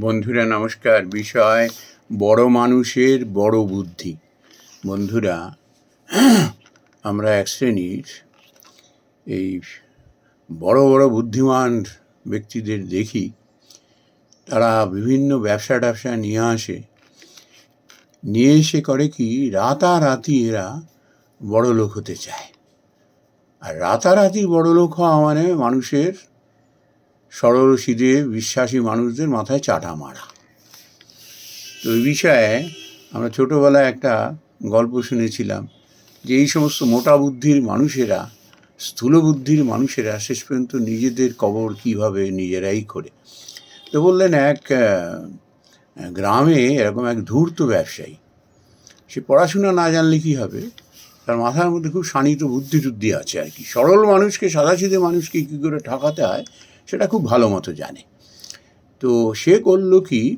বন্ধুরা, নমস্কার। বিষয়, বড় মানুষের বড় বুদ্ধি। বন্ধুরা, আমরা এক শ্রেণির এই বড় বড় বুদ্ধিমান ব্যক্তিদের দেখি। তারা বিভিন্ন ব্যবসা ট্যাবসা নিয়ে আসে। নিয়ে এসে করে কি, রাতারাতি এরা বড় লোক হতে চায়। আর রাতারাতি বড় লোক হওয়া মানে মানুষের সরল সিধে বিশ্বাসী মানুষদের মাথায় চাটা মারা। তো এই বিষয়ে আমরা ছোটোবেলায় একটা গল্প শুনেছিলাম যে এই সমস্ত মোটা বুদ্ধির মানুষেরা, স্থূল বুদ্ধির মানুষেরা শেষ পর্যন্ত নিজেদের কবর কীভাবে নিজেরাই করে। তো বললেন এক গ্রামে এরকম এক ধূর্ত ব্যবসায়ী, সে পড়াশোনা না জানলে কী হবে? তার মাথার মধ্যে খুব শানিত বুদ্ধি টুদ্ধি আছে আর কি। সরল মানুষকে, সাদাসিধে মানুষকে কী করে ঠকাতে হয়? সেটা খুব ভালো মতো জানে। তো সে করল কি?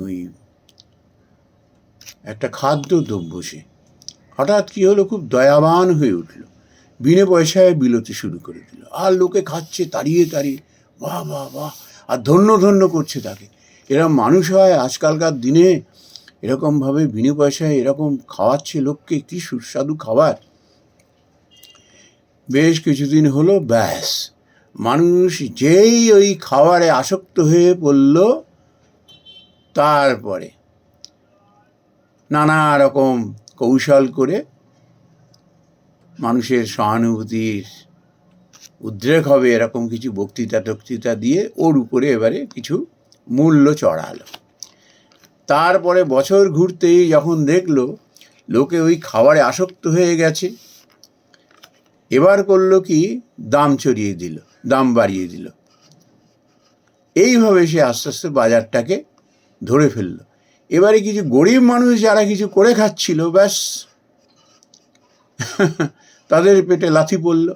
ওই একটা খাদ্য দ্রব্য সে। হঠাৎ কী হলো? খুব দয়াবান হয়ে উঠল। বিনে পয়সায় বিলোতে শুরু করে দিল। আর লোকে খাচ্ছে তাড়িয়ে তাড়িয়ে। বাহ বাহ বাহ। আর ধন্য ধন্য করছে তাকে। এরকম মানুষ হয় আজকালকার দিনে। এরকমভাবে বিনে পয়সায় এরকম খাওয়াচ্ছে লোককে। কি সুস্বাদু খাবার। বেশ কিছুদিন হলো, ব্যাস। মানুষ যেই ওই খাবারে আসক্ত হয়ে পড়ল, তারপরে নানা রকম কৌশল করে মানুষের সহানুভূতির উদ্রেক হবে, এরকম কিছু বক্তৃতা টক্তৃতা দিয়ে ওর উপরে এবারে কিছু মূল্য চড়ালো। তারপরে বছর ঘুরতেই যখন দেখল লোকে ওই খাবারে আসক্ত হয়ে গেছে, এবার করল কি? দাম চড়িয়ে দিল। দাম বাড়িয়ে দিল। এইভাবে সে আস্তে আস্তে বাজারটাকে ধরে ফেলল। এবারে কিছু গরিব মানুষ যারা কিছু করে খাচ্ছিল, ব্যাস। তাদের পেটে লাথি পড়ল।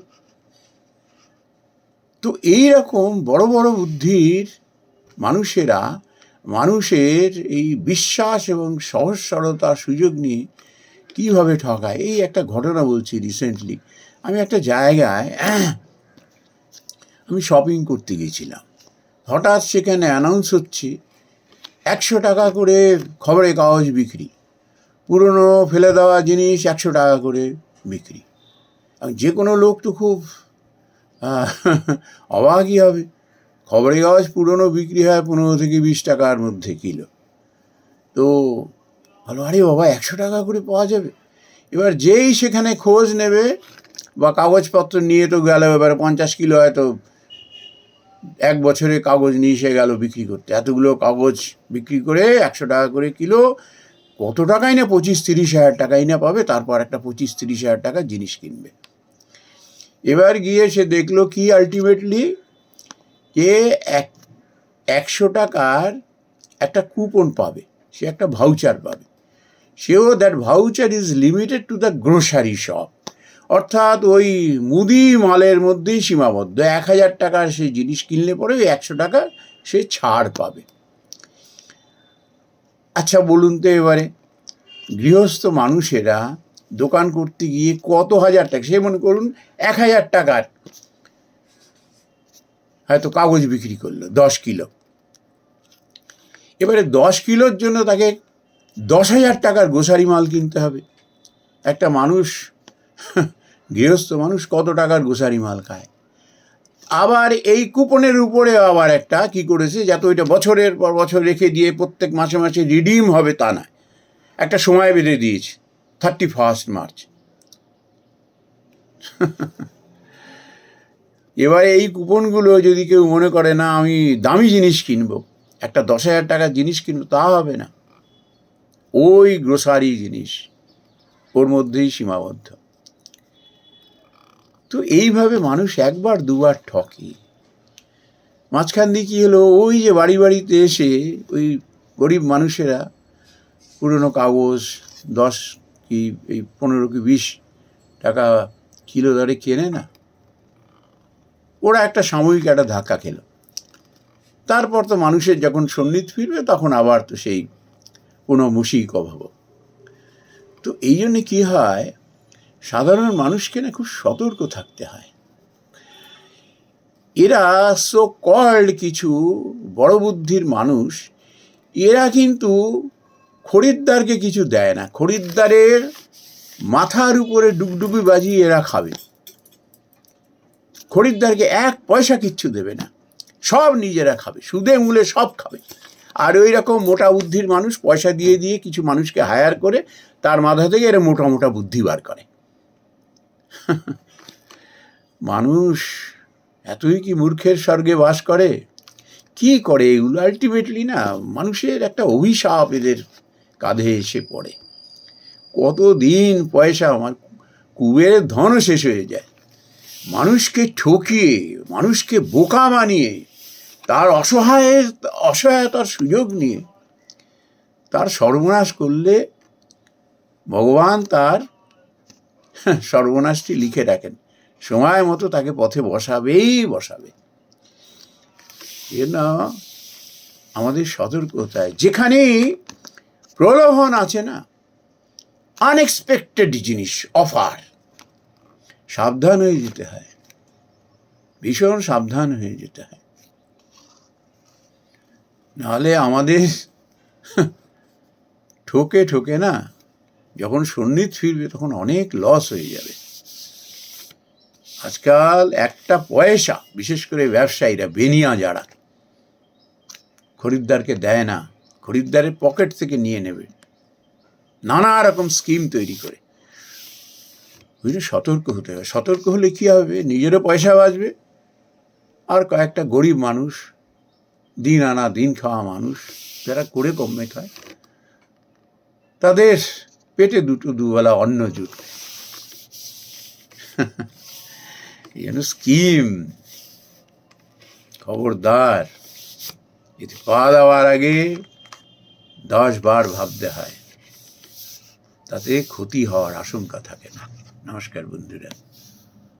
তো এই রকম বড় বড় বুদ্ধির মানুষেরা মানুষের এই বিশ্বাস এবং সহজ সরলতার সুযোগ নিয়ে কীভাবে ঠকায়, এই একটা ঘটনা বলছি রিসেন্টলি আমি একটা জায়গায় আমি শপিং করতে গেছিলাম। হঠাৎ সেখানে অ্যানাউন্স হচ্ছে, একশো টাকা করে খবরের কাগজ বিক্রি। পুরনো ফেলে দেওয়া জিনিস একশো টাকা করে বিক্রি। যে কোনো লোক তো খুব অবাকই হবে। খবরের কাগজ পুরনো বিক্রি হয় পনেরো থেকে বিশ টাকার মধ্যে কিলো। তো ভালো আরে বাবা, একশো টাকা করে পাওয়া যাবে? এবার যেই সেখানে খোঁজ নেবে বা কাগজপত্র নিয়ে তো গেল, এবারে পঞ্চাশ কিলো হয়তো এক বছরে কাগজ নিয়ে এসে গেল বিক্রি করতে। এতগুলো কাগজ বিক্রি করে একশো টাকা করে কিলো, কত টাকাই না পঁচিশ তিরিশ হাজার টাকাই না পাবে, তারপর একটা পঁচিশ তিরিশ হাজার টাকার জিনিস কিনবে। এবার গিয়ে সে দেখল কি আলটিমেটলি যে এক, একশো টাকার একটা কুপন পাবে, সে একটা ভাউচার পাবে। সেও that voucher is limited to the grocery shop অর্থাৎ ওই মুদি মালের মধ্যেই সীমাবদ্ধ। এক হাজার টাকার সে জিনিস কিনলে পরে ওই একশো টাকা সে ছাড় পাবে। আচ্ছা বলুন তো এবারে, গৃহস্থ মানুষেরা দোকান করতে গিয়ে কত হাজার টাকা, সে মনে করুন এক হাজার টাকার হয়তো কাগজ বিক্রি করল, দশ কিলো। এবারে দশ কিলোর জন্য তাকে দশ হাজার টাকার গোসারি মাল কিনতে হবে। একটা মানুষ গৃহস্থ মানুষ কত টাকার গোসারি মাল খায়? আবার এই কুপনের উপরে আবার একটা কি করেছে যাতে ওইটা বছরের পর বছর রেখে দিয়ে প্রত্যেক মাসে মাসে রিডিম হবে তা না একটা সময় বেঁধে দিয়েছে থার্টি ফার্স্ট মার্চ এবারে এই কুপনগুলো যদি কেউ মনে করে, না, আমি দামি জিনিস কিনবো, একটা দশ হাজার টাকার জিনিস কিনবো, তা হবে না। ওই গ্রোসারি জিনিস ওর মধ্যেই সীমাবদ্ধ। তো এইভাবে মানুষ একবার, দুবার ঠকে। মাঝখান দিয়ে কী হলো, ওই যে বাড়ি বাড়িতে এসে ওই গরিব মানুষেরা, পুরনো কাগজ, দশ কি, এই পনেরো কি, বিশ টাকা কিলো দরে কেনে না? ওরা একটা সাময়িক একটা ধাক্কা খেলো। তারপর তো মানুষের যখন সন্নিধ ফিরবে, তখন আবার তো সেই কোনো মুশিক অভাব। তো এই জন্যে কী হয় সাধারণ মানুষকে না খুব সতর্ক থাকতে হয়। এরা সো কল্ড কিছু বড় বুদ্ধির মানুষ, এরা কিন্তু খরিদ্দারকে কিছু দেয় না। খরিদ্দারের মাথার উপরে ডুবডুবি বাজিয়ে এরা খাবে। খরিদ্দারকে এক পয়সা কিচ্ছু দেবে না। সব নিজেরা খাবে, সুদে মূলে সব খাবে। আর ওই রকম মোটা বুদ্ধির মানুষ পয়সা দিয়ে দিয়ে কিছু মানুষকে হায়ার করে, তার মাথা থেকে এরা মোটা মোটা বুদ্ধি বার করে। মানুষ এতই কি মূর্খের স্বর্গে বাস করে? কি করে এগুলো? আলটিমেটলি না, মানুষের একটা অভিশাপ এদের কাঁধে এসে পড়ে। কতদিন পয়সা আমার কুবের ধন শেষ হয়ে যায়। মানুষকে ঠকিয়ে, মানুষকে বোকা বানিয়ে, তার অসহায়ের অসহায়তার সুযোগ নিয়ে তার সর্বনাশ করলে ভগবান তার সর্বনাশটি লিখে রাখেন সময় মতো তাকে পথে বসাবেই বসাবে। না, আমাদের সতর্কতায় যেখানে প্রলোভন আছে না আনএক্সপেক্টেড জিনিস অফার সাবধান হয়ে যেতে হয়। ভীষণ সাবধান হয়ে যেতে হয়। নাহলে আমাদের ঠকে ঠকে না যখন ফিরবে তখন অনেক লস হয়ে যাবে। আজকাল একটা পয়সা, বিশেষ করে ব্যবসায়ীরা, বেনিয়া যারা, খরিদ্দারকে দেয় না, খরিদ্দারের পকেট থেকে নিয়ে নেবে। নানা রকম স্কিম তৈরি করে। বুঝলে, সতর্ক হতে হবে সতর্ক হলে কি হবে? নিজেরও পয়সা বাঁচবে। আর কয়েকটা গরিব মানুষ, দিন আনা, দিন খাওয়া মানুষ, যারা করে কমে খায়, তাদের পেটে দুটো দুবেলা অন্ন জুটবে স্কিম। খবরদার। এতে পা দেওয়ার আগে দশ বার ভাবতে হয়, তাতে ক্ষতি হওয়ার আশঙ্কা থাকে না। নমস্কার বন্ধুরা।